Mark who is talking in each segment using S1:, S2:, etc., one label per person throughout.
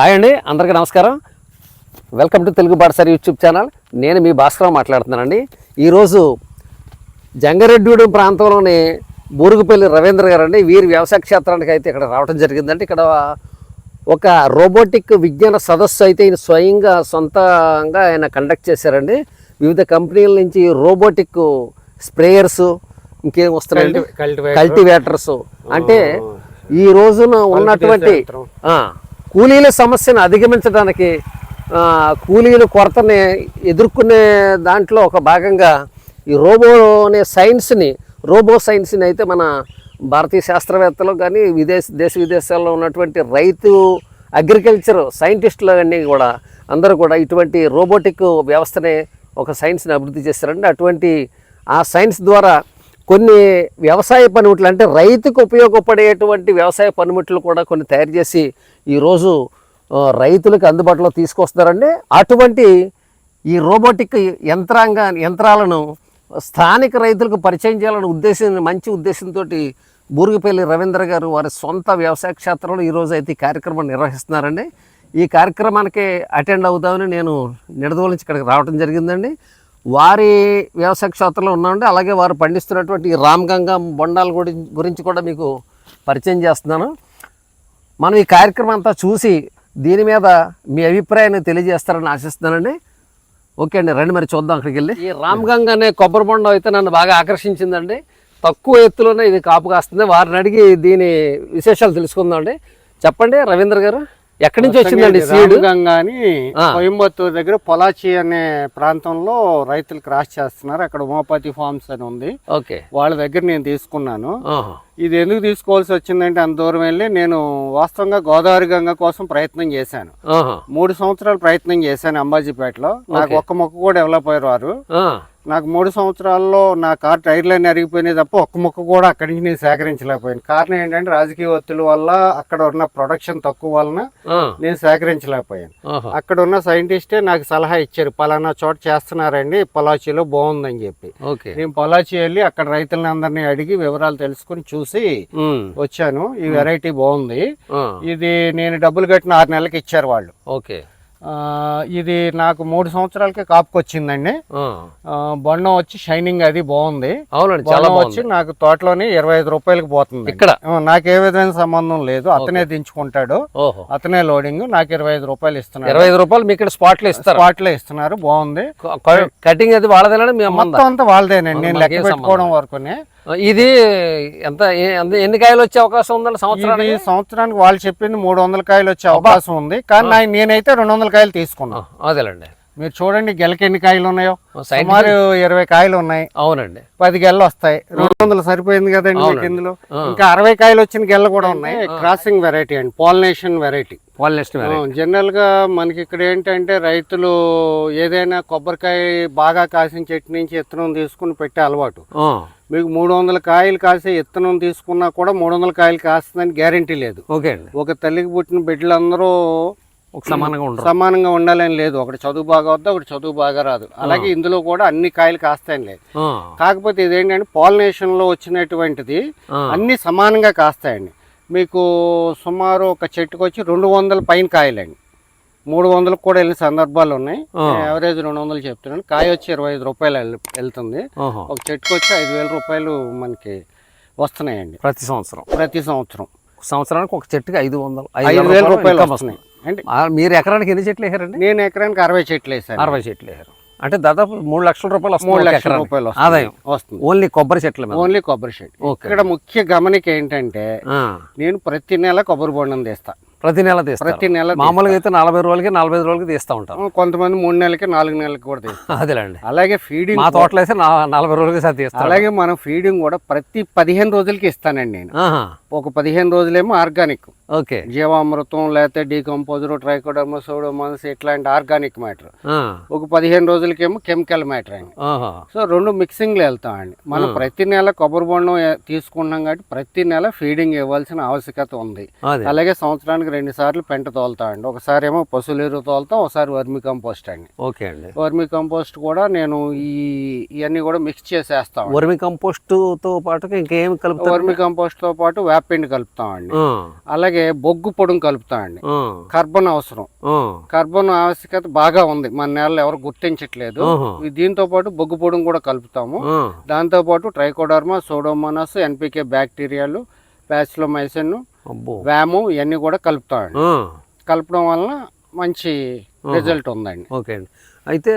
S1: Hi అండి అందరికీ నమస్కారం. Welcome to Telugu Batasari YouTube channel. నేను మీ భాస్కర్ మాట్లాడుతున్నానండి. ఈరోజు జంగారెడ్డిగూడెం ప్రాంతంలోని బూరుగుపల్లి రవీంద్ర గారు అండి వీరి వ్యవసాయ క్షేత్రానికి అయితే ఇక్కడ రావడం జరిగిందండి. ఇక్కడ ఒక రోబోటిక్ విజ్ఞాన సదస్సు అయితే ఈయన స్వయంగా సొంతంగా ఆయన కండక్ట్ చేశారండి. వివిధ కంపెనీల నుంచి రోబోటిక్ స్ప్రేయర్స్ ఇంకేం వస్తున్నాయండి. కల్టివేటర్స్ అంటే ఈ రోజున ఉన్నటువంటి కూలీల సమస్యను అధిగమించడానికి కూలీల కొరతని ఎదుర్కొనే దాంట్లో ఒక భాగంగా ఈ రోబో అనే సైన్స్ని రోబో సైన్స్ని అయితే మన భారతీయ శాస్త్రవేత్తలు కానీ విదేశ దేశ విదేశాల్లో ఉన్నటువంటి రైతు అగ్రికల్చర్ సైంటిస్టులు అన్నీ కూడా అందరూ కూడా ఇటువంటి రోబోటిక్ వ్యవస్థని ఒక సైన్స్ని అభివృద్ధి చేస్తారండి అటువంటి ఆ సైన్స్ ద్వారా కొన్ని వ్యవసాయ పనిముట్లు అంటే రైతుకు ఉపయోగపడేటువంటి వ్యవసాయ పనిముట్లు కూడా కొన్ని తయారు చేసి ఈరోజు రైతులకు అందుబాటులో తీసుకొస్తున్నారండి. అటువంటి ఈ రోబోటిక్ యంత్రాంగ యంత్రాలను స్థానిక రైతులకు పరిచయం చేయాలనే ఉద్దేశం మంచి ఉద్దేశంతో బూరుగుపల్లి రవీంద్ర గారు వారి సొంత వ్యవసాయ క్షేత్రంలో ఈరోజు అయితే ఈ కార్యక్రమం నిర్వహిస్తున్నారండి. ఈ కార్యక్రమానికి అటెండ్ అవుదామని నేను నిడదవల నుంచి ఇక్కడికి రావడం జరిగిందండి. వారి వ్యవసాయ క్షేత్రంలో ఉన్నామండి. అలాగే వారు పండిస్తున్నటువంటి ఈ రామ్ బొండాల గురించి కూడా మీకు పరిచయం చేస్తున్నాను. మనం ఈ కార్యక్రమం అంతా చూసి దీని మీద మీ అభిప్రాయాన్ని తెలియజేస్తారని ఆశిస్తున్నానండి. ఓకే అండి రండి మరి చూద్దాం అక్కడికి వెళ్ళి. ఈ రామగంగ అనే కొబ్బరి బొండం అయితే నన్ను బాగా ఆకర్షించిందండి. తక్కువ ఎత్తులోనే ఇది కాపు కాస్తుంది. వారిని అడిగి దీని విశేషాలు తెలుసుకుందాం చెప్పండి రవీంద్ర గారు. ఎక్కడి నుంచి వచ్చిందండి సీడ్?
S2: గంగా అని
S1: ఆ.
S2: కోయంబత్తూరు దగ్గర పొలాచి అనే ప్రాంతంలో రైతులు క్రాస్ చేస్తున్నారు. అక్కడ ఉమాపతి ఫార్మ్స్ అని ఉంది.
S1: ఓకే.
S2: వాళ్ళ దగ్గర నేను తీసుకున్నాను. ఇది ఎందుకు తీసుకోవాల్సి వచ్చిందంటే అంత దూరం వెళ్ళి నేను వాస్తవంగా గోదావరి గంగ కోసం ప్రయత్నం చేశాను. మూడు సంవత్సరాలు ప్రయత్నం చేశాను అంబాజీపేటలో నాకు ఒక్క మొక్క కూడా డెవలప్ అయ్యారు. నాకు మూడు సంవత్సరాల్లో నా కార్ టైర్లన్నీ అరిగిపోయినాయి తప్ప ఒక్క మొక్క కూడా అక్కడి నుంచి నేను సేకరించలేకపోయాను కారణం ఏంటంటే రాజకీయ ఒత్తిడి వల్ల అక్కడ ఉన్న ప్రొడక్షన్ తక్కువ వలన. నేను సేకరించలేకపోయాను. అక్కడ ఉన్న సైంటిస్టే నాకు సలహా ఇచ్చారు పలానా చోట చేస్తున్నారండి పొలాచీలో బాగుందని చెప్పి నేను పొలాచి వెళ్ళి అక్కడ రైతులని అందరినీ అడిగి వివరాలు తెలుసుకుని చూసి
S1: ఉమ్.
S2: వచ్చాను. ఈ వెరైటీ బాగుంది. ఇది నేను డబ్బులు కట్టిన ఆరు నెలలకి ఇచ్చారు వాళ్ళు.
S1: ఓకే.
S2: ఇది నాకు మూడు సంవత్సరాలకే కాపుకొచ్చిందండి. బొండం వచ్చి షైనింగ్ అది బాగుంది.
S1: అవునండి చాలా
S2: వచ్చి నాకు తోటలోనే ఇరవై ఐదు రూపాయలకి పోతుంది
S1: ఇక్కడ?
S2: నాకు ఏ విధమైన సంబంధం లేదు. అతనే దించుకుంటాడు. అతనే లోడింగ్ నాకు ఇరవై ఐదు రూపాయలు ఇస్తున్నారు
S1: ఇరవై ఐదు రూపాయలు మీకు ఇక్కడ స్పాట్లో ఇస్తారు.
S2: స్పాట్లో ఇస్తున్నారు. బాగుంది.
S1: కటింగ్ అది వాళ్ళదేనా మీ
S2: మొత్తం అంతా వాళ్ళదేనండి. నేను లెక్క పెట్టుకోవడం వరకునే.
S1: ఇది ఎంత ఎన్ని కాయలు వచ్చే అవకాశం ఉందండి సంవత్సరానికి?
S2: సంవత్సరానికి వాళ్ళు చెప్పింది మూడు వందల కాయలు వచ్చే అవకాశం ఉంది. కానీ నేనైతే రెండు వందల కాయలు తీసుకున్నాను
S1: అదేలేండి.
S2: మీరు చూడండి గెలకి ఎన్ని కాయలు ఉన్నాయో. సుమారు ఇరవై కాయలు ఉన్నాయి.
S1: అవునండి.
S2: పది గెలలు వస్తాయి. రెండు వందలు సరిపోయింది కదండి మీకు ఇందులో. ఇంకా అరవై కాయలు వచ్చిన గెల్ల కూడా ఉన్నాయి. క్రాసింగ్ వెరైటీ అండి. పాలినేషన్ వెరైటీ
S1: పాలినెస్ట్
S2: జనరల్గా మనకి ఇక్కడ ఏంటంటే రైతులు ఏదైనా కొబ్బరికాయ బాగా కాసిన చెట్టు నుంచి ఇత్తనం తీసుకుని పెట్టే అలవాటు. మీకు మూడు వందల కాయలు కాసే ఇత్తనం తీసుకున్నా కూడా మూడు వందల కాయలు కాస్తుందని గ్యారంటీ లేదు.
S1: ఓకే అండి.
S2: ఒక తల్లికి పుట్టిన బిడ్డలందరూ
S1: సమానంగా ఉండరు.
S2: సమానంగా ఉండాలని లేదు. ఒకటి చదువు బాగా వద్దా ఒకటి చదువు బాగా రాదు. అలాగే ఇందులో కూడా అన్ని కాయలు కాస్తాయని లేదు. కాకపోతే ఇదేంటంటే పాలినేషన్లో వచ్చినటువంటిది. అన్ని సమానంగా కాస్తాయండి. మీకు సుమారు ఒక చెట్టుకు వచ్చి రెండు వందల పైన కాయలండి. మూడు వందలకు కూడా వెళ్ళిన సందర్భాలు ఉన్నాయి. యావరేజ్ రెండు వందలు చెప్తున్నాను. కాయ వచ్చి ఇరవై ఐదు రూపాయలు వెళ్- వెళ్తుంది. ఒక చెట్టుకు వచ్చి ఐదు వేల రూపాయలు మనకి వస్తున్నాయండి.
S1: ప్రతి సంవత్సరం.
S2: ప్రతి సంవత్సరం.
S1: సంవత్సరానికి ఒక చెట్టుకి ఐదు వందలు
S2: ఐదు వేల రూపాయలు వస్తున్నాయి. అంటే
S1: మీరు ఎకరానికి ఎన్ని చెట్లు వేసారండి
S2: నేను ఎకరానికి అరవై చెట్లు వేసాను
S1: అరవై చెట్లు వేసారు అంటే దాదాపు మూడు లక్షల రూపాయలు
S2: మూడు లక్షల. రూపాయలు.
S1: ఆదాయం
S2: వస్తుంది.
S1: ఓన్లీ కొబ్బరి చెట్ల
S2: ఓన్లీ కొబ్బరి
S1: ఓకే.
S2: ఇక్కడ ముఖ్య గమనిక ఏంటంటే నేను ప్రతి నెల కొబ్బరి బొండం తీస్తా.
S1: ప్రతి నెల తీస్తారు.
S2: ప్రతి నెల
S1: మామూలుగా అయితే నలభై రోజులకి నలభై రోజులకి తీస్తూ ఉంటాం.
S2: తీస్తా. కొంతమంది మూడు నెలలకి నాలుగు నెలలకి కూడా తీస్తారు.
S1: అదేలేండి.
S2: అలాగే ఫీడింగ్
S1: మా తోటలో అయితే నలభై రోజులకి సార్ తీస్తాం.
S2: అలాగే మనం ఫీడింగ్ కూడా ప్రతి పదిహేను రోజులకి ఇస్తానండి నేను. ఒక పదిహేను రోజులేమో ఆర్గానిక్.
S1: ఓకే.
S2: జీవామృతం లేకపోతే డీకంపోజర్ ట్రైకోడర్మా సోడోమన్స్ ఇట్లాంటి ఆర్గానిక్ మ్యాటర్. ఒక పదిహేను రోజులకేమో కెమికల్ మ్యాటర్ అండి. సో రెండు మిక్సింగ్లో వెళ్తామండి. మనం ప్రతి నెల కొబ్బరి బొండం తీసుకున్నాం కాబట్టి ప్రతి నెల ఫీడింగ్ ఇవ్వాల్సిన ఆవశ్యకత ఉంది. అలాగే సంవత్సరానికి రెండు సార్లు పెంట తోలుతామండి ఒకసారి ఏమో పశువుల ఎరువు తోలుతాం ఒకసారి వర్మి కంపోస్ట్ అండి.
S1: ఓకే అండి.
S2: వర్మి కంపోస్ట్ కూడా నేను ఈ ఇవన్నీ కూడా మిక్స్ చేసేస్తాం
S1: వర్మి కంపోస్ట్తో పాటుగా ఇంకేం కలుపుతారు?
S2: వర్మి కంపోస్ట్తో పాటు వేప వేపిండి కలుపుతామండి
S1: ఆ,
S2: అలాగే బొగ్గు పొడుం కలుపుతామండి
S1: ఆ,
S2: కర్బన్ అవసరం. కర్బన్ ఆవశ్యకత బాగా ఉంది. మన నేలలో ఎవరు గుర్తించట్లేదు. దీంతో పాటు బొగ్గు పొడుం కూడా కలుపుతాము. దాంతో పాటు ట్రైకోడర్మా సోడోమోనాస్ ఎన్పికే బ్యాక్టీరియాలు ప్యాసిలోమైసిన్
S1: అబ్బో
S2: వ్యాము ఇవన్నీ కూడా కలుపుతామండి.
S1: ఆ,
S2: కలపడం వలన మంచి రిజల్ట్ ఉందండి.
S1: ఓకే అండి. అయితే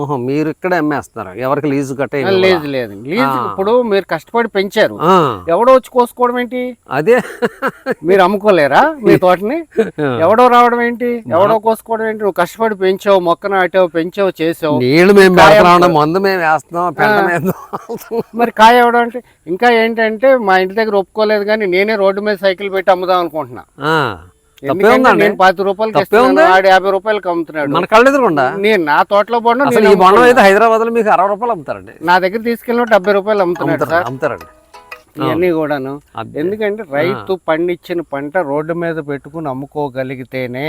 S1: ఓహో మీరు ఇక్కడే అమ్మేస్తున్నారు ఎవరికి లీజు కట్ట
S2: లేదు లేదు. లీజ్ ఇప్పుడు మీరు కష్టపడి పెంచారు. ఎవడో వచ్చి కోసుకోవడం ఏంటి?
S1: అదే.
S2: మీరు అమ్ముకోలేరా మీ తోటని? ఎవడో రావడం ఏంటి? ఎవడో కోసుకోవడం ఏంటి? నువ్వు కష్టపడి పెంచావు మొక్క నాటావు పెంచావు చేసావు.
S1: నీళ్ళు మేము మందు మేము వేస్తున్నాం
S2: మరి కాయ ఎవడం అంటే? ఇంకా ఏంటంటే మా ఇంటి దగ్గర ఒప్పుకోలేదు కానీ నేనే రోడ్డు మీద సైకిల్ పెట్టి అమ్ముదాం అనుకుంటున్నా. నేను పాతి? ఆడు యాభై రూపాయలకి అమ్ముతున్నాడు.
S1: మన కళ్ళు ఎదురుకుండా
S2: నేను నా తోటలో
S1: అసలు ఈ బొండం అయితే హైదరాబాద్లో మీకు అరవై రూపాయలు అమ్ముతారండి.
S2: నా దగ్గర తీసుకెళ్ళిన డెబ్బై రూపాయలు అమ్ముతున్నాడు
S1: అమ్ముతారు అమ్ముతారండి.
S2: ఇవన్నీ కూడాను. ఎందుకంటే రైతు పండించిన పంట రోడ్డు మీద పెట్టుకుని అమ్ముకోగలిగితేనే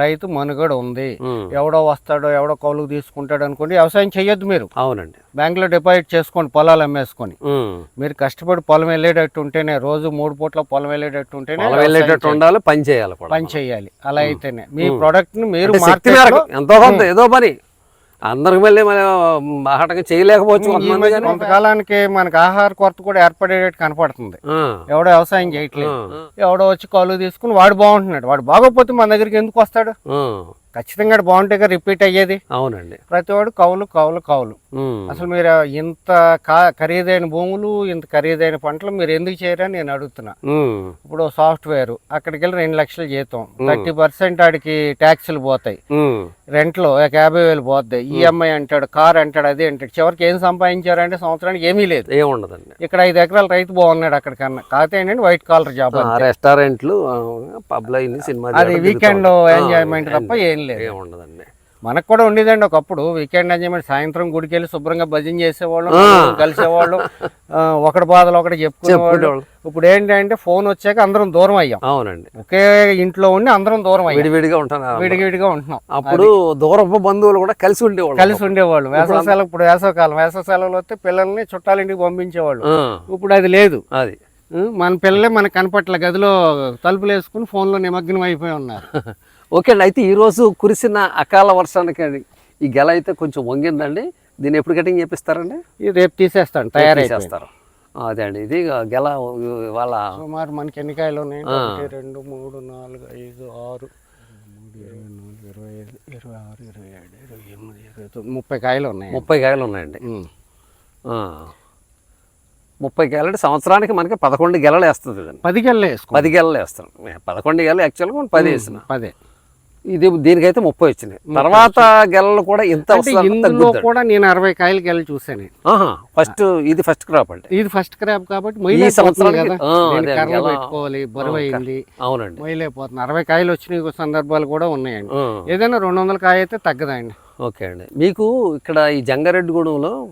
S2: రైతు మనుగడ ఉంది. ఎవడో వస్తాడో ఎవడో కౌలుకు తీసుకుంటాడు అనుకోండి వ్యవసాయం చెయ్యొద్దు మీరు.
S1: అవునండి.
S2: బ్యాంకులో డిపాజిట్ చేసుకోండి పొలాలు అమ్మేసుకొని. మీరు కష్టపడి పొలం వెళ్ళేటట్టు ఉంటేనే రోజు మూడు పూట్ల పొలం వెళ్ళేటట్టు ఉంటేనే
S1: వెళ్ళేటట్టు ఉండాలి పని చేయాలి కూడా
S2: పని చేయాలి. అలా అయితేనే. మీ ప్రోడక్ట్ని మీరు
S1: ఎంతో కొంత ఏదో పని. అందరికి మళ్ళీ మన బాహటంగా చేయలేకపోవచ్చు కొంతమంది
S2: కొంతకాలానికి మనకు ఆహార కొరత కూడా ఏర్పడేటట్టు కనపడుతుంది. ఎవడో వ్యవసాయం చేయట్లేదు. ఎవడో వచ్చి కౌలు తీసుకుని వాడు బాగుంటున్నాడు. వాడు బాగోకపోతే మన దగ్గరికి ఎందుకు వస్తాడు? ఖచ్చితంగా బాగుంటే రిపీట్ అయ్యేది?
S1: అవునండి.
S2: ప్రతి వాడు కౌలు కౌలు. కౌలు అసలు మీరు ఇంత ఖరీదైన భూములు ఇంత ఖరీదైన పంటలు మీరు ఎందుకు చేయరని నేను అడుగుతున్నా. ఇప్పుడు సాఫ్ట్వేర్ అక్కడికి వెళ్ళి రెండు లక్షలు జీతం. థర్టీ పర్సెంట్ ఆడికి ట్యాక్సులు పోతాయి. రెంట్లో ఒక యాభై వేలు పోతాయి ఈఎంఐ అంటాడు కార్ అంటాడు అదే అంటాడు. చివరికి ఏం సంపాదించారంటే సంవత్సరానికి ఏమీ లేదు.
S1: ఏముండదండి
S2: ఇక్కడ ఐదు ఎకరాల రైతు బాగున్నాడు అక్కడికన్నా. కాకపోతే ఏంటంటే వైట్ కాలర్ జాబ్
S1: రెస్టారెంట్లు సినిమా
S2: అది వీకెండ్ ఎంజాయ్మెంట్ తప్ప ఏం లేదు.
S1: ఏముండదండి
S2: మనకు కూడా ఉండేదండి ఒకప్పుడు. వీకెండ్ ఎంజాయ్మెంట్ సాయంత్రం గుడికి వెళ్ళి శుభ్రంగా భజన చేసేవాళ్ళం కలిసేవాళ్ళు. ఒకటి బాధలు ఒకటి చెప్పుకునేవాళ్ళు. ఇప్పుడు ఏంటంటే ఫోన్ వచ్చాక అందరం దూరం అయ్యాం.
S1: అవునండి.
S2: ఒకే ఇంట్లో ఉండి అందరం దూరం అయ్యాం.
S1: విడివిడిగా ఉంటాను
S2: విడిగిడిగా ఉంటున్నాం.
S1: అప్పుడు దూరపు బంధువులు కూడా కలిసి ఉండేవాళ్ళు
S2: కలిసి ఉండేవాళ్ళు. వేసవ సెలవు ఇప్పుడు వేసవ కాలం. వేసవ సెలవులు వస్తే పిల్లల్ని చుట్టాలింటికి పంపించేవాళ్ళు. ఇప్పుడు అది లేదు.
S1: అది.
S2: మన పిల్లలే మనకు కనపట్ల గదిలో తలుపులు వేసుకుని ఫోన్లో నిమగ్నం అయిపోయి ఉన్నారు.
S1: ఓకే అండి. అయితే ఈరోజు కురిసిన అకాల వర్షానికి ఈ గెల అయితే కొంచెం వంగిందండి. దీన్ని ఎప్పుడు కటింగ్ చేపిస్తారండి?
S2: ఇది రేపు తీసేస్తాను తయారైపోయి
S1: చేస్తారు అదే అండి. ఇది గెల వాళ్ళ
S2: సుమారు మనకి ఎన్ని కాయలు ఉన్నాయి రెండు మూడు నాలుగు ఐదు ఆరు. ఇరవై ఇరవై ఐదు ఇరవై ఆరు ఇరవై ఏడు ఇరవై ఎనిమిది ఇరవై తొమ్మిది ముప్పై కాయలు ఉన్నాయి.
S1: ముప్పై కాయలు ఉన్నాయండి. ముప్పై గెలలు అంటే సంవత్సరానికి మనకి పదకొండు గెలలు వేస్తుంది
S2: పది గెలలు వేసుకో
S1: పది గెలలు వేస్తాం. పదకొండు గెలలు యాక్చువల్గా పది వేసిన.
S2: పదే.
S1: ఇది దీనికైతే ముప్పై వచ్చినాయి. తర్వాత గెలలు కూడా ఇంత
S2: అంటే ఇందులో కూడా నేను అరవై కాయలు గెల చూసాను
S1: ఫస్ట్ ఇది ఫస్ట్ క్రాప్ అండి
S2: ఇది ఫస్ట్ క్రాప్ కాబట్టి
S1: సంవత్సరానికి-
S2: కదా. కర్రలు పెట్టుకోవాలి బరువు అయింది.
S1: అవునండి.
S2: మొయ్యలేకపోతుంది అరవై కాయలు వచ్చిన సందర్భాలు కూడా ఉన్నాయండి. ఏదైనా రెండు వందల కాయ అయితే తగ్గదండి.
S1: ఓకే అండి. మీకు ఇక్కడ ఈ జంగారెడ్డిగూడెంలో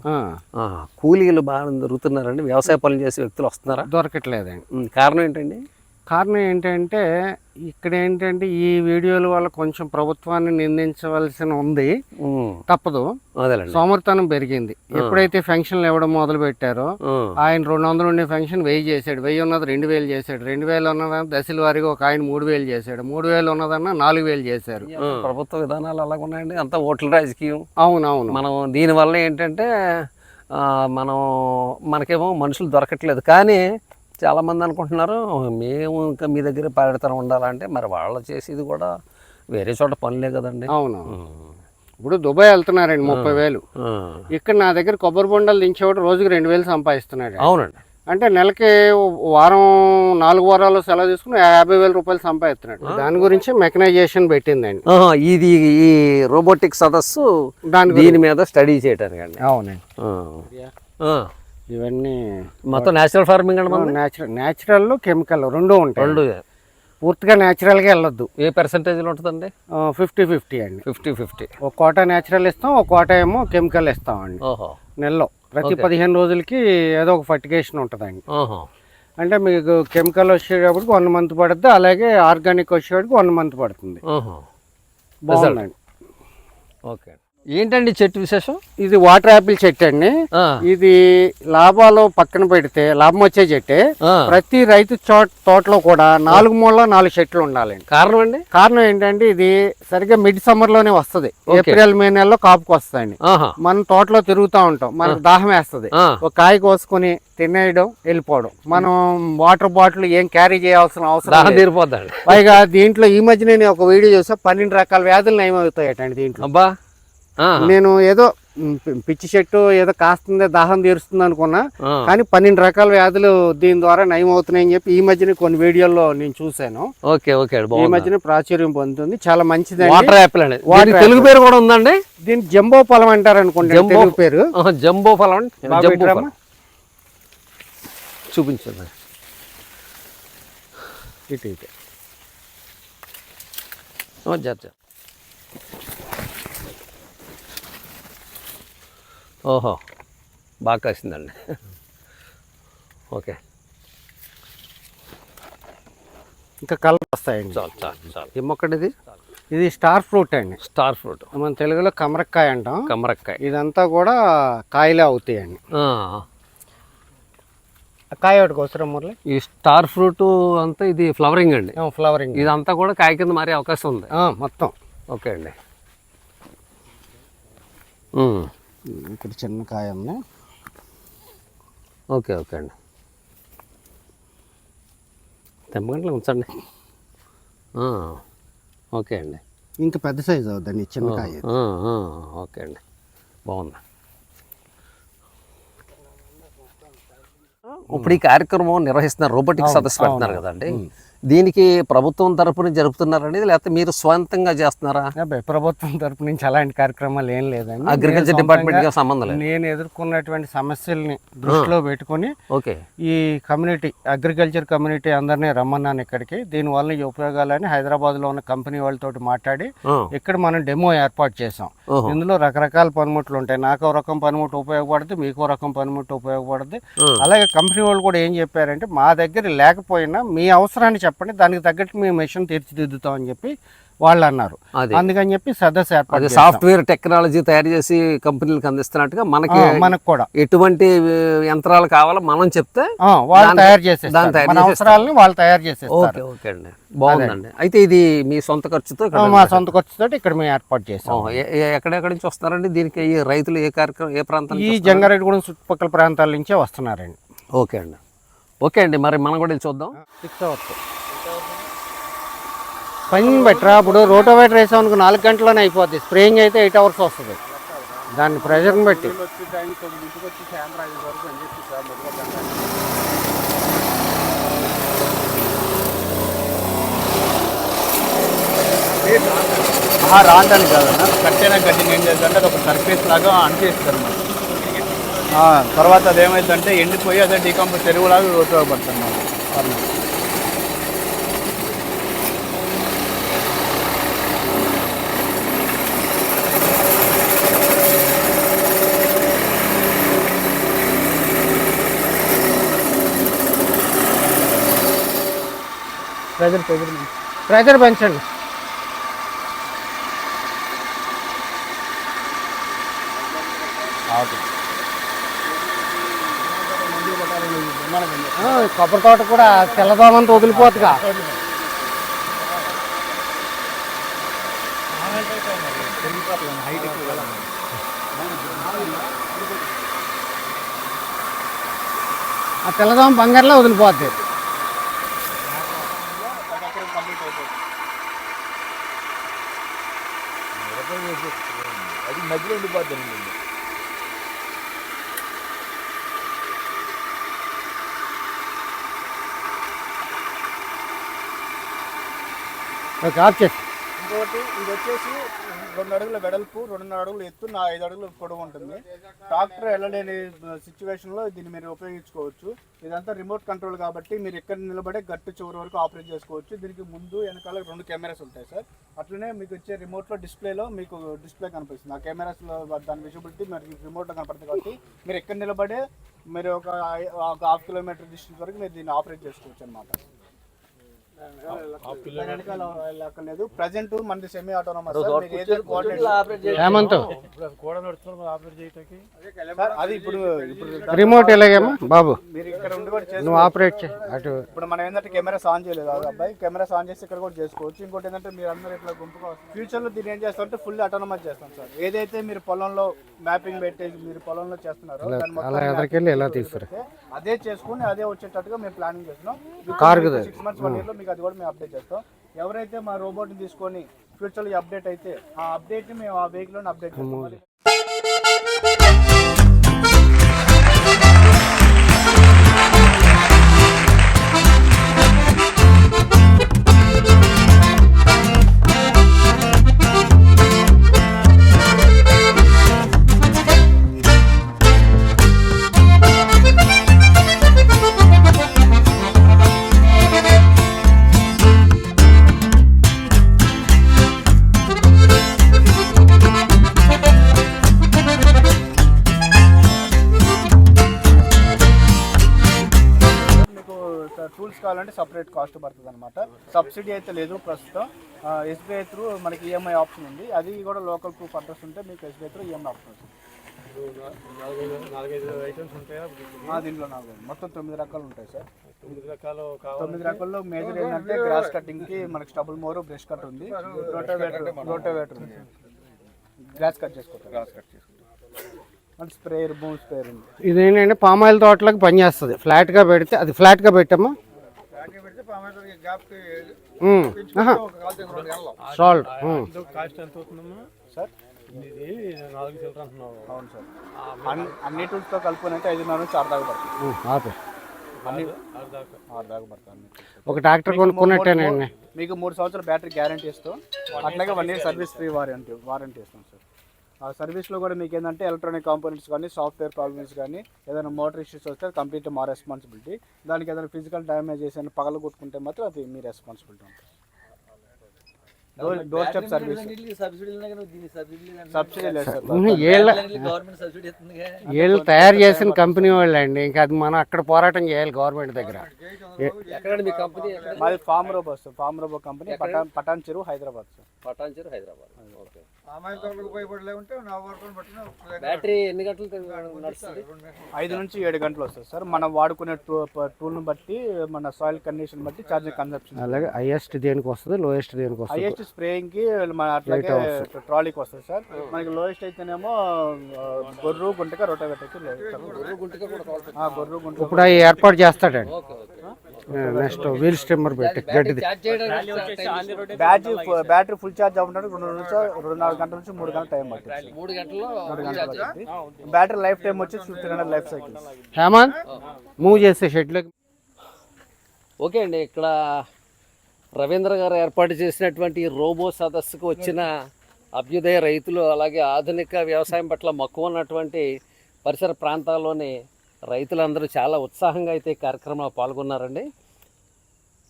S1: కూలీలు బాగా దొరుకుతున్నారండి. వ్యవసాయ పనులు చేసే వ్యక్తులు వస్తున్నారా?
S2: దొరకట్లేదండి.
S1: కారణం ఏంటండి?
S2: కారణం ఏంటంటే ఇక్కడ ఏంటంటే ఈ వీడియోల వల్ల కొంచెం ప్రభుత్వాన్ని నిందించవలసిన ఉంది. తప్పదు. సోమర్తనం పెరిగింది. ఎప్పుడైతే ఫంక్షన్లు ఇవ్వడం మొదలు పెట్టారో ఆయన రెండు వందలు ఉండే ఫంక్షన్ వెయ్యి చేశాడు. వెయ్యి ఉన్నది రెండు వేలు చేశాడు. రెండు వేలు ఉన్నదన్న దశల వారీగా ఒక ఆయన మూడు వేలు చేశాడు. మూడు వేలు ఉన్నదన్న నాలుగు వేలు చేశారు.
S1: ప్రభుత్వ విధానాలు అలాగ ఉన్నాయండి? అంతా ఓట్ల రాజకీయం.
S2: అవునవును.
S1: మనం దీనివల్ల ఏంటంటే మనం మనకేమో మనుషులు దొరకట్లేదు. కానీ చాలామంది అనుకుంటున్నారు మేము ఇంకా మీ దగ్గర పర్యటన ఉండాలంటే మరి వాళ్ళు చేసేది కూడా వేరే చోట పనులే కదండి.
S2: అవును. ఇప్పుడు దుబాయ్ వెళ్తున్నారండి ముప్పై వేలు. ఇక్కడ నా దగ్గర కొబ్బరి బొండలు దించేవాడు రోజుకి రెండు వేలు సంపాదిస్తున్నాడు.
S1: అవునండి.
S2: అంటే నెలకి వారం నాలుగు వారాలు సెలవు తీసుకుని యాభై వేల రూపాయలు సంపాదిస్తున్నాడు. దాని గురించి మెకనైజేషన్ పెట్టిందండి.
S1: ఇది ఈ రోబోటిక్ సదస్సు
S2: దాని
S1: దీని మీద స్టడీ చేయడానికి అండి
S2: అవునండి ఇవన్నీ
S1: మొత్తం నేచురల్ ఫార్మింగ్ అండి మనం
S2: న్యాచురల్ న్యాచురల్ కెమికల్ రెండు ఉంటాయి.
S1: రెండు.
S2: పూర్తిగా న్యాచురల్గా వెళ్ళొద్దు.
S1: ఏ పర్సంటేజ్లో ఉంటుందండి?
S2: ఫిఫ్టీ ఫిఫ్టీ అండి.
S1: ఫిఫ్టీ ఫిఫ్టీ
S2: ఒక కోట న్యాచురల్ ఇస్తాం ఒక కోట ఏమో కెమికల్ ఇస్తామండి నెలలో. ప్రతి పదిహేను రోజులకి ఏదో ఒక ఫర్టిగేషన్ ఉంటుందండి. అంటే మీకు కెమికల్ వచ్చేటప్పటికి వన్ మంత్ పడుతుంది అలాగే ఆర్గానిక్ వచ్చేటప్పటికి వన్ మంత్ పడుతుంది. బాగుందండి.
S1: ఓకే. ఏంటండి చెట్టు విశేషం?
S2: ఇది వాటర్ యాపిల్ చెట్టు అండి. ఇది లాభాలు పక్కన పెడితే లాభం వచ్చే చెట్టే. ప్రతి రైతు చోట తోటలో కూడా నాలుగు మూల నాలుగు చెట్లు ఉండాలండి.
S1: కారణం అండి?
S2: కారణం ఏంటంటే ఇది సరిగ్గా మిడ్ సమ్మర్లోనే వస్తది. ఏప్రిల్ మే నెలలో కాపుకి వస్తాయండి. మనం తోటలో తిరుగుతూ ఉంటాం. మనకు దాహం వేస్తుంది. ఒక కాయ కోసుకొని తినేయడం వెళ్ళిపోవడం. మనం వాటర్ బాటిల్ ఏం క్యారీ చేయాల్సిన అవసరం పైగా దీంట్లో ఈ మధ్య నేను ఒక వీడియో చూసా పన్నెండు రకాల వ్యాధులు నయమవుతాయటండి దీంట్లో.
S1: అబ్బా.
S2: నేను ఏదో పిచ్చి చెట్టు ఏదో కాస్తుంది దాహం తీరుస్తుంది అనుకున్నా. కానీ పన్నెండు రకాల వ్యాధులు దీని ద్వారా నయం అవుతున్నాయని చెప్పి ఈ మధ్యన కొన్ని వీడియోల్లో నేను చూశాను.
S1: ఓకే ఓకే
S2: ఈ మధ్యన ప్రాచుర్యం పొందుతుంది. చాలా మంచిదండి.
S1: వాటర్ యాపిల్ అండి. తెలుగు పేరు కూడా ఉందండి?
S2: దీని జంబో ఫలం అంటారు అనుకోండి
S1: జంబో-
S2: తెలుగు పేరు.
S1: జంబో ఫలం జంబో చూపించండి.
S2: ఇటు ఇటు.
S1: ఓ, జర ఓహో బాగా కాసిందండి. ఓకే.
S2: ఇంకా కలర్ వస్తాయండి.
S1: చాలు చాలు చాలు.
S2: ఈ మొక్కటిది ఇది స్టార్ ఫ్రూట్ అండి.
S1: Star fruit.
S2: మన తెలుగులో కమరక్కాయ అంటాం.
S1: కమరక్కాయ.
S2: ఇదంతా కూడా కాయలే అవుతాయండి. కాయ ఒకటి అవసరం మురళి.
S1: ఈ స్టార్ ఫ్రూట్ అంతా ఇది ఫ్లవరింగ్ అండి.
S2: ఫ్లవరింగ్.
S1: ఇదంతా కూడా కాయ కింద మారే అవకాశం ఉంది.
S2: మొత్తం.
S1: ఓకే అండి.
S2: ఇక్కడ చిన్న కాయ ఉంది
S1: ఓకే ఓకే అండి. తెమ్మగంటలు ఉంచండి. ఆ, ఓకే అండి.
S2: ఇంకా పెద్ద సైజు అవుద్దండి ఈ చిన్న కాయ.
S1: ఆ, ఆ, ఓకే అండి. బాగుంది. ఇప్పుడు ఈ కార్యక్రమం నిర్వహిస్తున్నారు రోబోటిక్ సదస్సు పెడుతున్నారు కదండి. దీనికి ప్రభుత్వం తరపున జరుపుతున్నారండి లేకపోతే మీరు స్వంతంగా చేస్తున్నారా?
S2: ప్రభుత్వం తరపు నుంచి అలాంటి కార్యక్రమాలు ఏం లేదండి.
S1: అగ్రికల్చర్ డిపార్ట్మెంట్ సంబంధం
S2: నేను ఎదుర్కొన్నటువంటి సమస్యల్ని దృష్టిలో పెట్టుకొని
S1: ఓకే.
S2: ఈ కమ్యూనిటీ అగ్రికల్చర్ కమ్యూనిటీ అందరినీ రమ్మన్నాను ఇక్కడికి. దీనివల్ల ఈ ఉపయోగాలని హైదరాబాద్లో ఉన్న కంపెనీ వాళ్ళతో మాట్లాడి ఇక్కడ మనం డెమో ఏర్పాటు చేసాం. ఇందులో రకరకాల పనిముట్లు ఉంటాయి. నాకు ఒక రకం పనిముట్టు ఉపయోగపడుతుంది మీకు రకం పనిముట్టు ఉపయోగపడుతుంది. అలాగే కంపెనీ వాళ్ళు కూడా ఏం చెప్పారంటే మా దగ్గర లేకపోయినా మీ అవసరాన్ని చెప్పండి. దానికి తగ్గట్టు మేము మిషన్ తీర్చిదిద్దుతాం అని చెప్పి వాళ్ళు అన్నారు.
S1: అది.
S2: అందుకని చెప్పి సదస్సు ఏర్పాటు చేసాం.
S1: సాఫ్ట్వేర్ టెక్నాలజీ తయారు చేసి కంపెనీలకు అందిస్తున్నట్టుగా మనకి
S2: మనకు కూడా.
S1: ఎటువంటి యంత్రాలు కావాలో మనం చెప్తే
S2: వాళ్ళు తయారు మన
S1: చేసేస్తారు.
S2: అవసరాలను వాళ్ళు తయారు చేసేస్తారు.
S1: ఓకే ఓకే అండి. బాగుందండి. అయితే ఇది మీ సొంత ఖర్చుతో
S2: మా సొంత ఖర్చుతో ఇక్కడ మేము ఏర్పాటు చేసాం
S1: ఎక్కడెక్కడి నుంచి వస్తారండి దీనికి ఈ రైతులు ఏ కార్యక్రమం ఏ ప్రాంతం
S2: ఈ జంగారెడ్డిగూడెం చుట్టుపక్కల ప్రాంతాల నుంచే వస్తున్నారండి.
S1: ఓకే అండి. ఓకే అండి. మరి మనం కూడా చూద్దాం.
S2: సిక్స్ అవర్స్ పని బెటర్? ఇప్పుడు రోటోవేటర్ వేసాం అనుకో నాలుగు గంటల్లోనే అయిపోద్ది. స్ప్రేయింగ్ అయితే ఎయిట్ అవర్స్ వస్తుంది. దాన్ని ప్రెషర్ని బట్టి. రాందని కాదు
S3: కట్టైన గడ్డిని ఏం చేద్దంటే అది ఒక సర్ఫేస్ లాగా అంటేస్తారు మనం తర్వాత అదేమైందంటే ఎండిపోయి అదే డీకంపోజ్ ఎరువులాగా ఉపయోగపడుతుంది మనం
S2: ప్రెజర్ ప్రెజర్ ప్రెజర్ పెంచండి. కొబ్బరి తోట కూడా తెల్లదోమంతా వదిలిపోతుందిగా ఆ తెల్లదోమ బంగారులో వదిలిపోద్ది. ఓకే ఆఫ్ చేసి
S3: ఇంకోటి ఇది వచ్చేసి రెండు అడుగుల వెడల్పు రెండున్నర అడుగులు ఎత్తు నా ఐదు అడుగులు పొడవు ఉంటుంది. ట్రాక్టర్ వెళ్ళలేని సిచ్యువేషన్లో దీన్ని మీరు ఉపయోగించుకోవచ్చు. ఇదంతా రిమోట్ కంట్రోల్ కాబట్టి మీరు ఎక్కడ నిలబడే గట్టు చివరి వరకు ఆపరేట్ చేసుకోవచ్చు. దీనికి ముందు వెనకాల రెండు కెమెరాస్ ఉంటాయి సార్ అట్లనే మీకు వచ్చే రిమోట్లో డిస్ప్లేలో మీకు డిస్ప్లే కనిపిస్తుంది. ఆ కెమెరాస్లో దాని విజిబిలిటీ మరి రిమోట్లో కనపడుతుంది కాబట్టి మీరు ఎక్కడ నిలబడే మీరు ఒక హాఫ్ కిలోమీటర్ డిస్టెన్స్ వరకు మీరు దీన్ని ఆపరేట్ చేసుకోవచ్చు అనమాట లేదు. ప్రజెంట్ మనది సెమీ ఆటోనమస్
S2: హేమంత్.
S3: సార్ అది ఇప్పుడు
S2: రిమోట్ ఎలాగేమా? బాబు.
S3: మీరు ఇక్కడ ఉండి కూడా చేసుకో
S2: నువ్వు ఆపరేట్ చేయి అటు.
S3: ఇప్పుడు మనం ఏంటంటే కెమెరాస్ ఆన్ చేయలేదు అబ్బాయి. కెమెరాస్ ఆన్ చేసి ఇక్కడ కూడా చేసుకోవచ్చు. ఇంకోటి ఏంటంటే మీరు అందరూ ఇట్లా గుంపుగా ఫ్యూచర్లో దీన్ని ఏం చేస్తారంటే ఫుల్ ఆటోనమస్ చేస్తాం సార్. ఏదైతే మీరు పొలంలో మ్యాపింగ్ పెట్టేసి మీరు పొలంలో చేస్తున్నారో దాన్ని మొత్తం
S2: అలా ఎదరికెళ్ళి ఎలా తీసుకురా?
S3: అదే చేసుకుని అదే వచ్చేటట్టుగా మేము ప్లానింగ్ చేస్తున్నాం.
S2: కారు కదా.
S3: సిక్స్ మంత్స్ వన్ ఇయర్లో మీకు అది కూడా మేము అప్డేట్ చేస్తాం. ఎవరైతే మా రోబోట్ని తీసుకొని ఫ్యూచర్లో అప్డేట్ అయితే ఆ అప్డేట్ మేము ఆ వెహికల్ అప్డేట్ చేస్తాం. టూల్స్ కావాలంటే సపరేట్ కాస్ట్ పడుతుంది అనమాట సబ్సిడీ అయితే లేదు ప్రస్తుతం. ఎస్బీఐ త్రూ మనకి ఈఎంఐ ఆప్షన్ ఉంది. అది కూడా లోకల్ ప్రూఫ్ అడ్రస్ ఉంటే మీకు ఎస్బీఐ త్రూ ఈఎంఐ ఆప్షన్ వస్తుంది. ఆ, దీంట్లో నాలుగు మొత్తం తొమ్మిది రకాలు ఉంటాయి సార్. తొమ్మిది రకాల్లో మేజర్ ఏంటంటే గ్రాస్ కటింగ్కి మనకి స్టబుల్ మోర్ బ్రష్ కట్ ఉంది. రోటోవేటర్ రోటోవేటర్ ఉంది. గ్రాస్ కట్ చేసుకుంటాం గ్రాస్ కట్ చేసుకుంటాం స్ప్రేయర్ బూమ్ స్ప్రేయర్ ఉంది.
S2: ఇది ఏంటంటే పామాయిల్ తోటలకు పనిచేస్తుంది. ఫ్లాట్గా పెడితే అది ఫ్లాట్గా పెట్టమ్మా సాల్ట్
S4: కాస్ట్ ఎంత అవుతుందమ్మా?
S3: సార్? అవును ఐదున్నర నుంచి ఆరు దాకా పడుతుంది.
S2: ఒక ట్రాక్టర్ కొనుక్కున్నట్టేనండి
S3: మీకు మూడు సంవత్సరాల బ్యాటరీ గ్యారంటీ ఇస్తాం అట్లాగే one year service free warranty warranty ఇస్తాం సార్. సర్వీస్లో కూడా మీకు ఏంటంటే ఎలక్ట్రానిక్ కాంపోనెంట్స్ కానీ సాఫ్ట్వేర్ ప్రాబ్లమ్స్ కానీ ఏదైనా మోటార్ ఇష్యూస్ వస్తే కంప్లీట్ మా రెస్పాన్సిబిలిటీ దానికి ఏదైనా ఫిజికల్ డ్యామేజ్ చేసి పగల కొట్టుకుంటే మాత్రం అది మీ రెస్పాన్సిబిలిటీ ఉంటుంది. డోర్ స్టెప్ సర్వీస్ సబ్సిడీ లేదు సార్.
S2: ఏళ్ళ
S5: గవర్నమెంట్ సబ్సిడీ ఇస్తుందిగా
S2: వీళ్ళు తయారు చేసిన కంపెనీ వాళ్ళండి. ఇంకా అది మనం అక్కడ పోరాటం చేయాలి గవర్నమెంట్ దగ్గర. ఏ-
S1: ఎక్కడ మీ కంపెనీ ఎక్కడ
S3: మాది farm robo sir. Farm robo company Patan Patancheru Hyderabad sir.
S1: Patancheru Hyderabad. Battery ఎన్ని గంటలు నడుస్తుంది?
S3: ఐదు నుంచి ఏడు గంటలు వస్తుంది సార్. మనం వాడుకునే టూ టూల్ని బట్టి మన సాయిల్ కండిషన్ బట్టి ఛార్జింగ్ కన్సప్షన్.
S2: అలాగే హైయెస్ట్ దేనికి వస్తుంది లోయెస్ట్ దేనికి వస్తుంది?
S3: హైయెస్ట్ స్ప్రేయింగ్కి మన అట్లాగే ట్రాలీకి వస్తుంది సార్. మనకి లోయెస్ట్ అయితేనేమో గొర్రు గుంటక రొటవేటర్కి గొర్రు గుంటక
S2: ఇప్పుడు ఏర్పాటు చేస్తాడండి. నెక్స్ట్ వీల్ స్టిమ్మర్ పెట్టి
S1: చేయడానికి
S3: బ్యాటరీ బ్యాటరీ ఫుల్ ఛార్జ్ అవ్వడానికి రెండు నుంచి రెండు నాలుగు గంటల నుంచి మూడు గంటల టైం పడుతుంది
S1: మూడు గంటల్లో
S3: బ్యాటరీ లైఫ్ టైం వచ్చి fifteen hundred life cycle
S2: Hemanth move చేసే షెడ్లోకి
S1: ఓకే అండి ఇక్కడ రవీంద్ర గారు ఏర్పాటు చేసినటువంటి ఈ రోబో సదస్సుకు వచ్చిన అభ్యుదయ రైతులు అలాగే ఆధునిక వ్యవసాయం పట్ల మక్కువ ఉన్నటువంటి పరిసర ప్రాంతాల్లోని రైతులందరూ చాలా ఉత్సాహంగా అయితే ఈ కార్యక్రమంలో పాల్గొన్నారండి.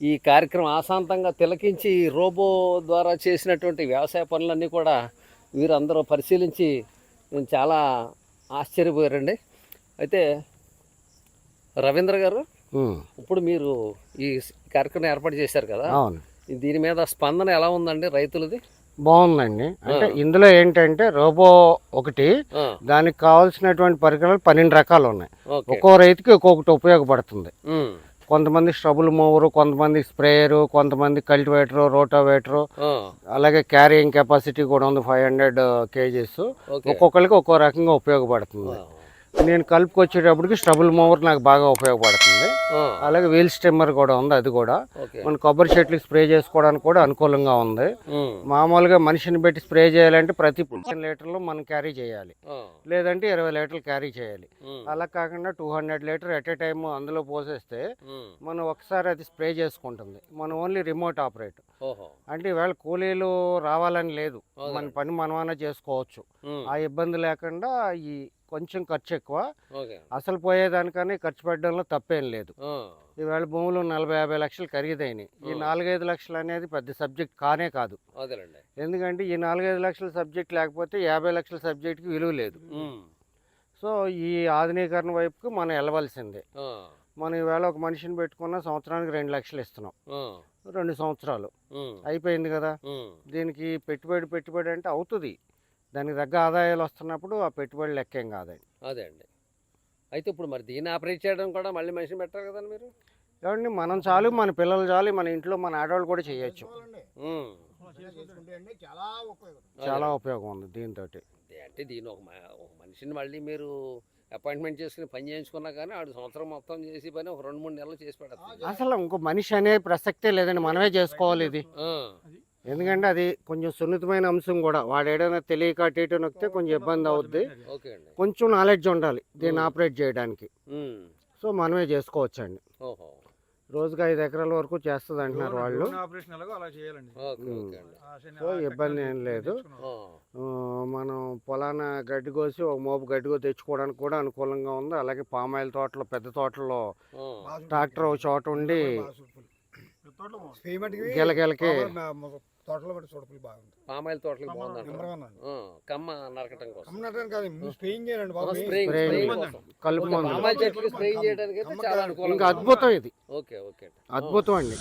S1: ఈ కార్యక్రమం ఆశాంతంగా తిలకించి రోబో ద్వారా చేసినటువంటి వ్యవసాయ పనులన్నీ కూడా వీరందరూ పరిశీలించి నేను చాలా ఆశ్చర్యపోయారండి. అయితే రవీంద్ర గారు ఇప్పుడు మీరు ఈ కార్యక్రమం ఏర్పాటు చేశారు కదా. దీని మీద స్పందన ఎలా ఉందండి రైతులది?
S2: బాగుందండి. అంటే ఇందులో ఏంటంటే రోబో ఒకటి దానికి కావాల్సినటువంటి పరికరాలు పన్నెండు రకాలు ఉన్నాయి ఒక్కో రైతుకి ఒక్కొక్కటి ఉపయోగపడుతుంది. కొంతమంది స్ట్రబుల్ మూవరు కొంతమంది స్ప్రేయరు కొంతమంది కల్టివేటరు రోటావేటరు అలాగే క్యారియింగ్ కెపాసిటీ కూడా ఉంది ఫైవ్ హండ్రెడ్ కేజీస్. ఒక్కొక్కరికి ఒక్కో రకంగా ఉపయోగపడుతుంది. నేను కలుపుకొచ్చేటప్పటికి స్ట్రబుల్ మూవర్ నాకు బాగా ఉపయోగపడుతుంది. అలాగే వీల్ స్టెమ్మర్ కూడా ఉంది అది కూడా. మన కొబ్బరి చెట్లకి స్ప్రే చేసుకోవడానికి కూడా అనుకూలంగా ఉంది. మామూలుగా మనిషిని పెట్టి స్ప్రే చేయాలంటే ప్రతి లీటర్లు మనం క్యారీ చేయాలి. లేదంటే ఇరవై లీటర్లు క్యారీ చేయాలి. అలా కాకుండా two hundred litre at a time అందులో పోసేస్తే మనం ఒకసారి అది స్ప్రే చేసుకుంటుంది. మనం ఓన్లీ రిమోట్ ఆపరేట్. అంటే ఈవేళ కూలీలు రావాలని లేదు. మన పని మనమైనా చేసుకోవచ్చు. ఆ ఇబ్బంది లేకుండా ఈ కొంచెం ఖర్చు ఎక్కువ అసలు పోయేదానికని ఖర్చు పెట్టడంలో తప్పేం లేదు. ఈవేళ భూములు నలభై యాభై లక్షలు ఖరీదైనాయి ఈ నాలుగైదు లక్షలు అనేది పెద్ద సబ్జెక్ట్ కానే కాదు. ఎందుకంటే ఈ నాలుగైదు లక్షల సబ్జెక్ట్ లేకపోతే యాభై లక్షల సబ్జెక్ట్కి విలువ లేదు. సో ఈ ఆధునీకరణ వైపుకి మనం వెళ్ళవలసిందే మనం ఈవేళ ఒక మనిషిని పెట్టుకున్న సంవత్సరానికి రెండు లక్షలు ఇస్తున్నాం. రెండు సంవత్సరాలు. అయిపోయింది కదా? దీనికి పెట్టుబడి పెట్టుబడి అంటే అవుతుంది. దానికి తగ్గ ఆదాయాలు వస్తున్నప్పుడు ఆ పెట్టుబడి లెక్కేం కాదండి.
S1: అదే అండి. అయితే ఇప్పుడు మరి దీన్ని ఆపరేట్ చేయడం కూడా మళ్ళీ మనిషిని పెట్టారు కదండి మీరు?
S2: కాబట్టి మనం చాలు మన పిల్లలు చాలు మన ఇంట్లో మన ఆడవాళ్ళు కూడా చేయొచ్చు.
S1: ఉమ్.
S2: చాలా ఉపయోగం. ఉంది దీంతో
S1: అంటే దీని ఒక మ- ఒక మనిషిని మళ్ళీ మీరు అపాయింట్మెంట్ చేసుకుని పని చేయించుకున్నా కానీ ఆడు సంవత్సరం మొత్తం చేసి పని ఒక రెండు మూడు నెలలు చేసి పెడతారు
S2: అసలు ఇంకో మనిషి అనే ప్రసక్తే లేదండి మనమే చేసుకోవాలి ఇది. ఎందుకంటే అది కొంచెం సున్నితమైన అంశం కూడా. వాడు ఏదైనా తెలియక అటు ఇటు నొక్కితే కొంచెం ఇబ్బంది అవుద్ది. కొంచెం నాలెడ్జ్ ఉండాలి దీన్ని ఆపరేట్ చేయడానికి. సో మనమే చేసుకోవచ్చండి.
S1: ఓహో.
S2: రోజుకి ఐదు ఎకరాల వరకు చేస్తుంది అంటున్నారు వాళ్ళు. సో ఇబ్బంది ఏం లేదు. మనం పొలాన గడ్డి కోసి ఒక మోపు గడ్డి కోసి తెచ్చుకోవడానికి కూడా అనుకూలంగా ఉంది. అలాగే పామాయిల్ తోటలో పెద్ద తోటల్లో
S1: ఆ,
S2: ట్రాక్టర్ ఒక చోట ఉండి
S4: తోటలో
S2: గిలగిలకి
S5: తోటలో పెట్టి చూడపులు బాగుంది.
S1: పామాయిల్ ఆ, కమ్మ నరకటం కోసం.
S5: కమ్మునట్టని కాదు ముందు స్ప్రేయింగ్ చేయండి బాబు.
S2: కలుపు
S1: పామాయిల్ చెట్లకి స్ప్రేయింగ్ చేయడానికి అయితే చాలా అనుకూలం
S2: ఇంకా అద్భుతం ఇది.
S1: Okay okay.
S2: అద్భుతం అండి.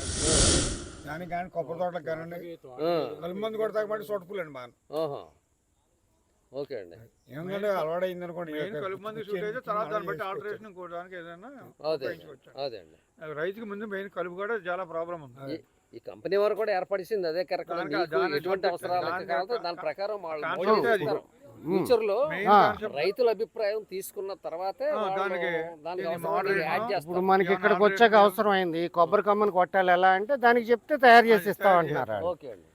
S5: దానికి కానీ కొబ్బరి తోటలకు కానండి కలుపు మంది కొడతా కాబట్టి చూడపులు అండి బాగా.
S1: ఓహో. ఓకే అండి.
S5: ఏమంటే అలవాడైంది అనుకోండి
S4: మెయిన్ కలుపు మంది షూట్ అయితే తర్వాత దాన్ని బట్టి ఆల్టరేషన్ ఏదైనా
S1: అదే
S4: ఉపయోగించుకోవచ్చు.
S1: అదే అండి.
S4: రైతుకి ముందు మెయిన్ కలుపు కూడా చాలా ప్రాబ్లం ఉంది.
S1: ఈ- కంపెనీ వారు కూడా ఏర్పడిచింది అదే కరెక్ట్ ఎటువంటి అవసరాలు
S4: దాని
S1: ప్రకారం వాళ్ళు.
S4: ఫ్యూచర్లో
S1: రైతుల అభిప్రాయం తీసుకున్న తర్వాతే
S2: ఇప్పుడు మనకి ఇక్కడికి వచ్చాక అవసరం అయింది కొబ్బరి కమ్మని కొట్టాలి ఎలా అంటే దానికి చెప్తే తయారు చేసి ఇస్తాం అంటున్నారు వాళ్ళు.
S1: ఓకే అండి.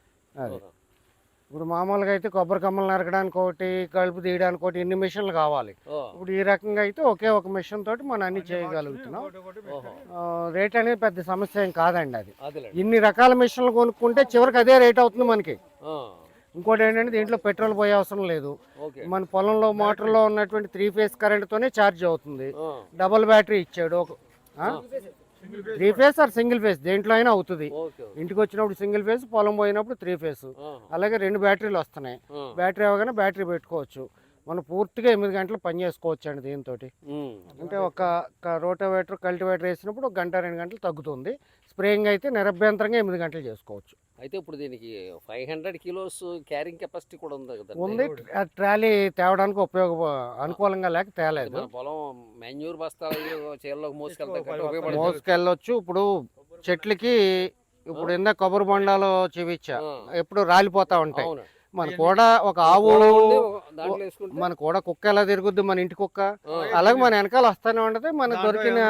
S2: ఇప్పుడు మామూలుగా అయితే కొబ్బరి కమ్మలు నరకడానికి ఒకటి కలుపు తీయడానికి ఒకటి ఇన్ని మిషన్లు కావాలి? ఇప్పుడు ఈ రకంగా అయితే ఒకే ఒక మిషన్ తోటి మనం అన్ని చేయగలుగుతున్నాం. రేట్ అనేది పెద్ద సమస్య ఏం కాదండి అది. ఇన్ని రకాల మిషన్లు కొనుక్కుంటే చివరికి అదే రేట్ అవుతుంది మనకి. ఇంకోటి ఏంటంటే దీంట్లో పెట్రోల్ పోయే అవసరం లేదు. మన పొలంలో మోటార్లో ఉన్నటువంటి త్రీ ఫేస్ కరెంట్తోనే ఛార్జ్ అవుతుంది. డబుల్ బ్యాటరీ ఇచ్చాడు ఒక three phase or single phase దేంట్లో అయినా అవుతుంది. ఇంటికి వచ్చినప్పుడు సింగిల్ ఫేస్ పొలం పోయినప్పుడు త్రీ ఫేస్. అలాగే రెండు బ్యాటరీలు వస్తున్నాయి. బ్యాటరీ అవగానే బ్యాటరీ పెట్టుకోవచ్చు మనం పూర్తిగా ఎనిమిది గంటలు పని చేసుకోవచ్చు అండి దీంతో. అంటే ఒక రోటోవేటర్ కల్టివేటర్ వేసినప్పుడు ఒక గంట రెండు గంటలు తగ్గుతుంది. స్ప్రేయింగ్ అయితే నిరభ్యంతరంగా ఎనిమిది గంటలు చేసుకోవచ్చు.
S1: అయితే ఇప్పుడు దీనికి five hundred kilos carrying capacity కూడా ఉంది కదా
S2: ఉంది. ఆ ట్రాలీ తేవడానికి ఉపయోగ అనుకూలంగా లేక తేలేదు.
S1: పొలం మాన్యూర్ బస్తాలు చీరలోకి మోసుకెళ్తా ఉపయోగపడుతుంది.
S2: మోసుకెళ్ళొచ్చు. ఇప్పుడు చెట్లకి ఇప్పుడు ఇందాక కొబ్బరి బొండాలు చూపించా. ఎప్పుడు రాలిపోతా ఉంటాయి.
S1: అవును.
S2: మన కూడా ఒక ఆవు మన కూడా కుక్క ఎలా తిరుగుద్ది మన ఇంటి కుక్క? అలాగే మన వెనకాల వస్తానే ఉంటది మనకు
S4: దాంట్లో
S2: దొరికిన.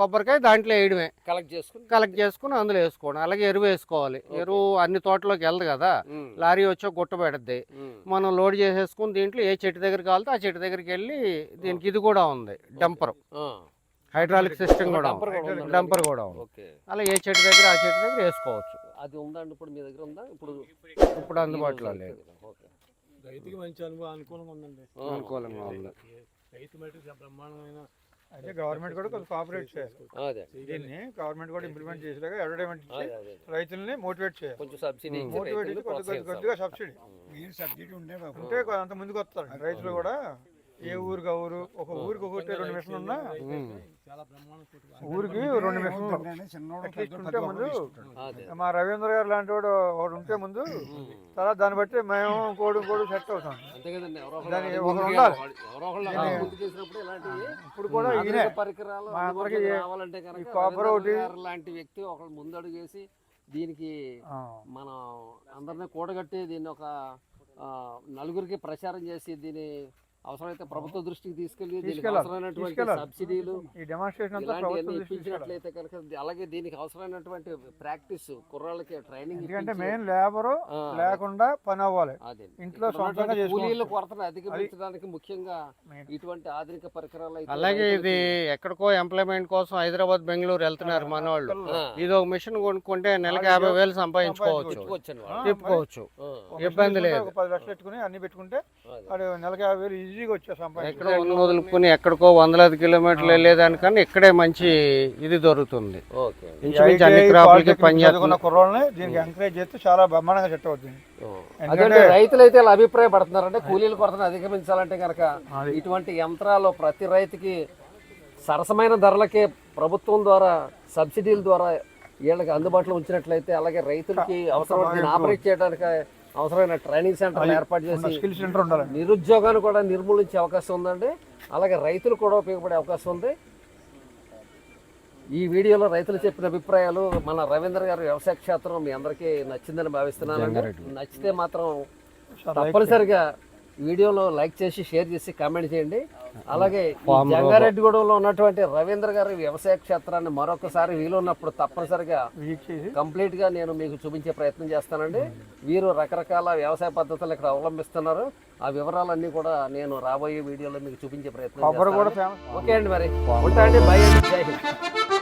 S2: కొబ్బరికాయ దాంట్లో వేయడమే.
S1: కలెక్ట్ చేసుకుని
S2: కలెక్ట్ చేసుకుని అందులో వేసుకోవడం. అలాగే ఎరువు వేసుకోవాలి. ఎరువు అన్ని తోటలోకి వెళ్ళదు కదా? లారీ వచ్చి గుట్ట పెడద్ది. మనం లోడ్ చేసేసుకుని దీంట్లో ఏ చెట్టు దగ్గర కావాలితే ఆ చెట్టు దగ్గరికి వెళ్ళి దీనికి ఇది కూడా ఉంది డంపర్. హైడ్రాలిక్ సిస్టమ్ కూడా
S1: డంపర్ కూడా
S2: అలా ఏ చెట్టు దగ్గర ఆ చెట్టు దగ్గర వేసుకోవచ్చు.
S1: అది ఉందండి ఇప్పుడు మీ దగ్గర ఉందా? ఇప్పుడు
S2: ఇప్పుడు అందుబాటులో లేదు.
S1: ఓకే.
S4: రైతుకి మంచి అనుభవం అనుకూలంగా ఉందండి.
S2: అనుకూలంగా ఉంది.
S4: రైతు మట్టి బ్రహ్మాండమైన అయితే గవర్నమెంట్ కూడా కొంచెం కోఆపరేట్ చేయాలి.
S1: అదే
S4: దీన్ని గవర్నమెంట్ కూడా ఇంప్లిమెంట్ చేసేలాగా అడ్వర్టైజ్మెంట్ ఇచ్చి రైతుల్ని మోటివేట్ చేయాలి.
S1: కొంచెం సబ్సిడీ ఇచ్చి
S4: మోటివేట్. కొద్దిగా సబ్సిడీ
S5: మీరు సబ్సిడీ ఉంటే
S4: అంత ముందుకు వస్తారు. రైతులు కూడా ఏ ఊరికి ఊరు? ఒక ఊరికి ఒకటి రెండు మిషన్లు ఉన్నా? ఊరికి రెండు మిషన్లు
S5: పెద్ద
S4: ఉంటే ముందు మా రవీంద్ర గారు లాంటి వాడు ఒకడు ఉంటే ముందు తర్వాత దాన్ని బట్టి మేము ఇంకోటి ఇంకోటి సెట్ అవుతాం.
S1: అంతే కదండి ఎవరో ఒకళ్ళు
S4: దానికి ఒకరు ఉండాలి. ఇప్పుడు కూడా ఈయనే. మా అందరికీ కాపర్ ఒకటి-
S1: లాంటి వ్యక్తి ఒకళ్ళు ముందడుగు వేసి దీనికి మనం అందరినీ కూడగట్టి దీన్ని ఒక నలుగురికి ప్రచారం చేసి దీని అవసరమైతే ప్రభుత్వ దృష్టికి తీసుకెళ్ళి దీనికి. అవసరమైనటువంటి
S4: తీసుకెళ్ళాలి.
S1: సబ్సిడీలు
S4: ఈ డెమాన్స్ట్రేషన్ అంతా
S1: ఇలాంటివన్నీ
S4: ప్రభుత్వం దృష్టికి తీసుకెళ్ళాలి.
S1: ఇప్పించినట్లయితే కనుక ది- అలాగే దీనికి అవసరమైనటువంటి ప్రాక్టీస్ కుర్రాళ్ళకి ట్రైనింగ్
S4: ఎందుకంటే మెయిన్ లేబరు లేకుండా పని అవ్వాలి ఇంట్లో.
S1: కూలీల కొరతను అధిగమించడానికి ముఖ్యంగా. ఇటువంటి ఆధునిక పరికరాలు
S2: అలాగే ఇది ఎక్కడికో ఎంప్లాయ్మెంట్ కోసం హైదరాబాద్ బెంగళూరు వెళ్తున్నారు మన వాళ్ళు ఇది ఒక మిషన్ కొనుక్కుంటే నెలకి యాభై వేలు సంపాదించుకోవచ్చు. తిప్పుకోవచ్చు ఇబ్బంది లేదు.
S4: ఒక పది లక్షలు పెట్టుకుని అన్ని పెట్టుకుంటే నెలకి యాభై వేలు ఈజీగా వచ్చే సంపాదించు
S2: ఎక్కడో ఉన్న వదులుకుని ఎక్కడికో వందలాది కిలోమీటర్లు వెళ్ళేదానికన్నా ఇక్కడే మంచి ఇది దొరుకుతుంది. ఇంచుమించు అన్ని క్రాపులకి
S4: కుర్రోళ్ళని దీనికి ఎంకరేజ్ చేస్తే చాలా బ్రహ్మాండంగా సెట్ అవుతుంది.
S1: అదే రైతులు అయితే ఇలా అభిప్రాయపడుతున్నారంటే కూలీల కొరతను అధిగమించాలంటే కనుక ఇటువంటి యంత్రాలు ప్రతి రైతుకి సరసమైన ధరలకే ప్రభుత్వం ద్వారా సబ్సిడీల ద్వారా వీళ్ళకి అందుబాటులో ఉంచినట్లయితే అలాగే రైతులకి అవసరమైన దీన్ని ఆపరేట్ చేయడానికి అవసరమైన ట్రైనింగ్ సెంటర్ ఏర్పాటు చేసి
S3: స్కిల్ సెంటర్ ఉండాలి.
S1: నిరుద్యోగాన్ని కూడా నిర్మూలించే అవకాశం ఉందండి. అలాగే రైతులు కూడా ఉపయోగపడే అవకాశం ఉంది. ఈ వీడియోలో రైతులు చెప్పిన అభిప్రాయాలు మన రవీంద్ర గారి వ్యవసాయ క్షేత్రం మీ అందరికీ నచ్చిందని భావిస్తున్నానండి. నచ్చితే మాత్రం తప్పనిసరిగా వీడియోలో లైక్ చేసి షేర్ చేసి కామెంట్ చేయండి. అలాగే జంగారెడ్డిగూడెంలో ఉన్నటువంటి రవీంద్ర గారి వ్యవసాయ క్షేత్రాన్ని మరొకసారి వీలున్నప్పుడు తప్పనిసరిగా కంప్లీట్గా నేను మీకు చూపించే ప్రయత్నం చేస్తానండి. వీరు రకరకాల వ్యవసాయ పద్ధతులు ఇక్కడ అవలంబిస్తున్నారు. ఆ వివరాలన్నీ కూడా నేను రాబోయే వీడియోలో మీకు చూపించే ప్రయత్నం ఓకే అండి మరి. ఉంటా అండి. బై అండి. జై హింద్.